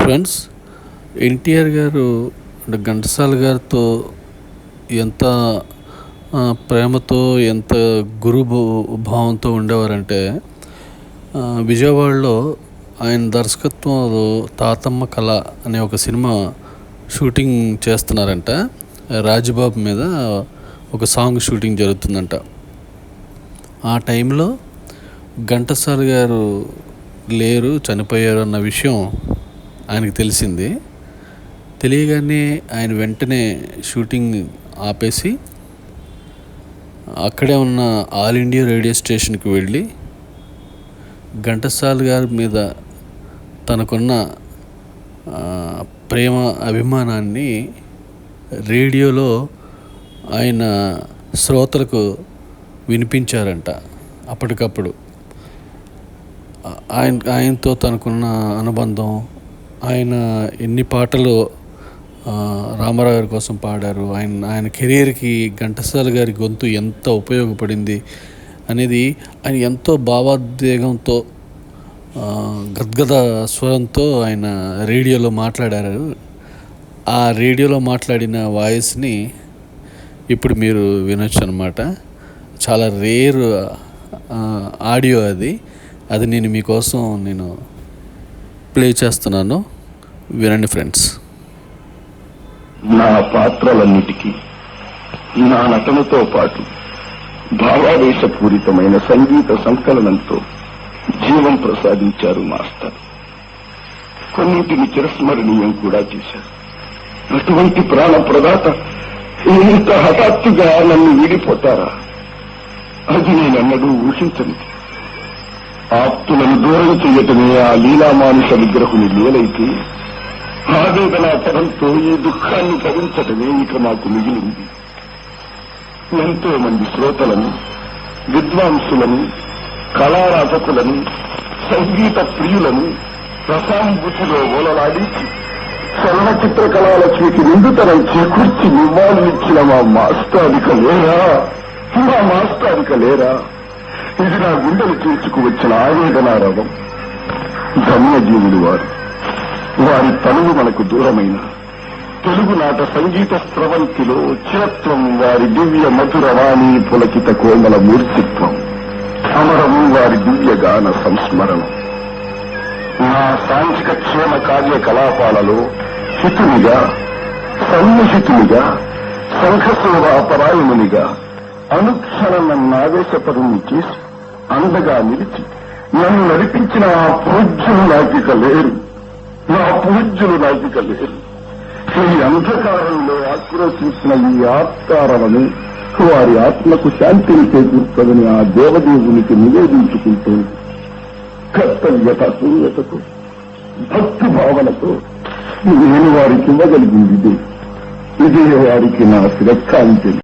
Friends NTR గారు అంటే ఘంటసాల గారితో ఎంత ప్రేమతో ఎంత గురు భావంతో ఉండేవారంటే విజయవాడలో ఆయన దర్శకత్వంలో తాతమ్మ కళ అనే ఒక సినిమా షూటింగ్ చేస్తున్నారంట. రాజబాబు మీద ఒక సాంగ్ షూటింగ్ జరుగుతుందంట. ఆ టైంలో ఘంటసాల గారు లేరు చనిపోయారు అన్న విషయం ఆయనకు తెలిసింది. తెలియగానే ఆయన వెంటనే షూటింగ్ ఆపేసి అక్కడే ఉన్న ఆల్ ఇండియా రేడియో స్టేషన్కి వెళ్ళి ఘంటసాల గారి మీద తనకున్న ప్రేమ అభిమానాన్ని రేడియోలో ఆయన శ్రోతలకు వినిపించారంట అప్పటికప్పుడు. ఆయన ఆయనతో తనకున్న అనుబంధం ఆయన ఎన్ని పాటలు రామారావు గారి కోసం పాడారు ఆయన ఆయన కెరీర్కి ఘంటసాల గారి గొంతు ఎంత ఉపయోగపడింది అనేది ఆయన ఎంతో భావోద్వేగంతో గద్గద స్వరంతో ఆయన రేడియోలో మాట్లాడారు. ఆ రేడియోలో మాట్లాడిన వాయిస్ని ఇప్పుడు మీరు వినొచ్చు అనమాట చాలా రేర్ ఆడియో అది. అది నేను మీకోసం నేను ప్లే చేస్తున్నాను. వినండి ఫ్రెండ్స్. నా పాత్రలన్నిటికీ నా నటనతో పాటు భావావేశపూరితమైన సంగీత సంకలనంతో జీవం ప్రసాదించారు మాస్టర్. కొన్నింటిని చిరస్మరణీయం కూడా చేశారు. అటువంటి ప్రాణ ప్రదాత ఇంత హఠాత్తుగా నన్ను వీడిపోతారా? అది నేనన్నడూ ఊహించనిది. ఆప్తులను దూరం చేయటమే ఆ లీలామానుష విగ్రహుని లీలైతే ఆవేదన పదంతో ఈ దుఃఖాన్ని భరించటమే ఇక నాకు మిగిలింది. ఎంతో మంది శ్రోతలను విద్వాంసులను కళారాధకులను సంగీత ప్రియులను రసానుభూతిలో ఓలలాడి చలనచిత్ర కళాలక్ష్మికి నిండుతనం చేకూర్చి నివాళులు ఇచ్చిన మా మాస్తాదిక లేరా? మా మాస్తాదిక లేరా? ఇది నా గుండెలు తీర్చుకు వచ్చిన ఆవేదనారవం ధన్యజీవుడు వారు. వారి తనువు మనకు దూరమైన తెలుగునాట సంగీత స్రవంతిలో చిరత్వం వారి దివ్య మధుర వాణి పులకిత కోమల మూర్తిత్వం అమరము వారి దివ్య గాన సంస్మరణం. నా సాంఘిక క్షేమ కార్యకలాపాలలో హితునిగా సన్నిహితునిగా సంఘసేవా పరాయణునిగా అనుక్షణం నన్ను ఆవేశపరుని చేసి అండగా నిలిచి నన్ను నడిపించిన ఆ పూజ్యులు నాకిక లేరు. నా పూజ్యులు నాకిక లేరు. ఈ అంధకారంలో ఆక్రోశించిన ఈ ఆత్కారమని వారి ఆత్మకు శాంతిని చేకూర్చదని ఆ దేవదేవునికి నివేదించుకుంటూ కర్తవ్యత శూన్యతతో భక్తి భావనతో నేను వారికి ఇవ్వగలిగింది. ఇదే ఇదే వారికి నా శ్రద్ధాంజలి.